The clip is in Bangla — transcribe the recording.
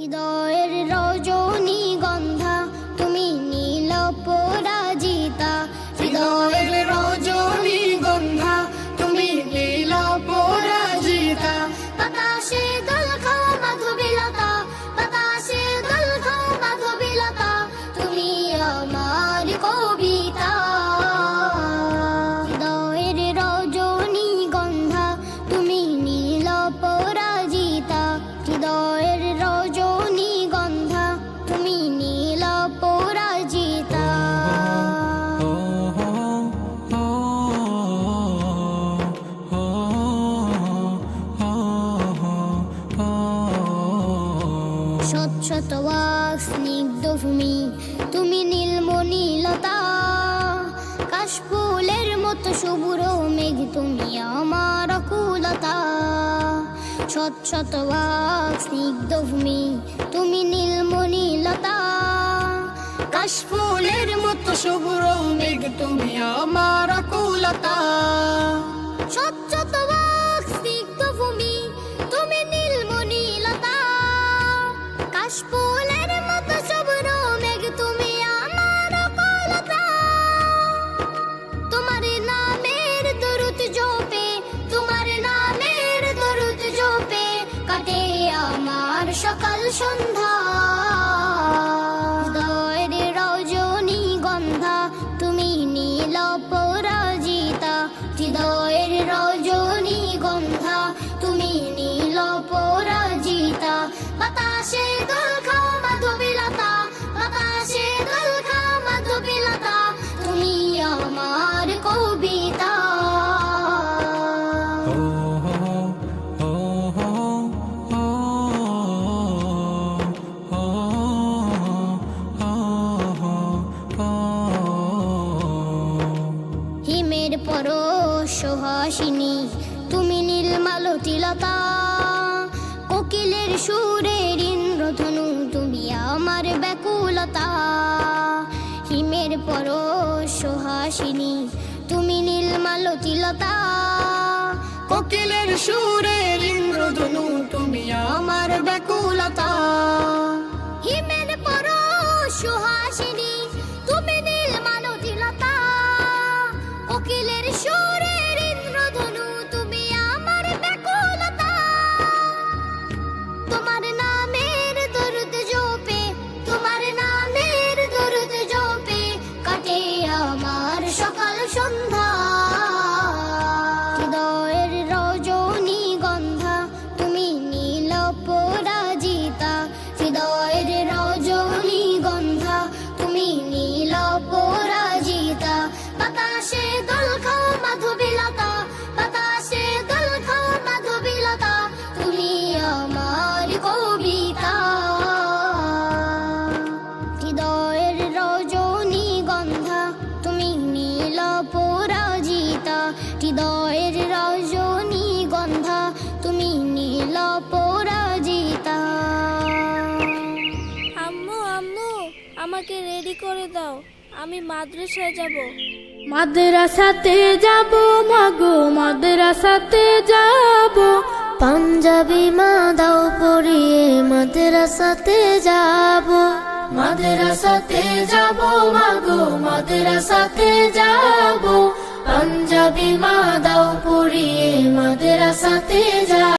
হৃদয়ের রজনী স্বচ্ছত ওয়াক স্নিগ্ধ ভূমি, তুমি নীলমণিলতা। কাশফুলের মতো শুভ্র মেঘ, তুমি আমার কুলতা স্বচ্ছত স্নিগ্ধ ভূমি, তুমি নীলমণিলতা। কাশফুলের মতো শুভ্র মেঘ, তুমি আমার সকাল সন্ধ্যা। হৃদয়ের রজনী গন্ধা তুমি নীল হিমের পরশ সুহাসিনী তুমি নীলমালতিলতা কোকিলের সুরের ইন্দ্রধনু, তুমি আমার ব্যাকুলতা। হিমের পরশ সুহাসিনী তুমি নীলমালতিলতা কোকিলের সুরের ইন্দ্রধনু, তুমি আমার ব্যাকুলতা সকাল সন্ধ্যা আমাকে রেডি করে দাও। আমি মাদ্রাসায় যাব। মাদ্রাসাতে যাব, মাগো, মাদ্রাসাতে যাব। পাঞ্জাবি মা দাও পরিয়ে মাদ্রাসাতে যাব। মাদ্রাসাতে যাব, মাগো, মাদ্রাসাতে যাব। পাঞ্জাবি মা দাও পরিয়ে মাদ্রাসাতে যাব।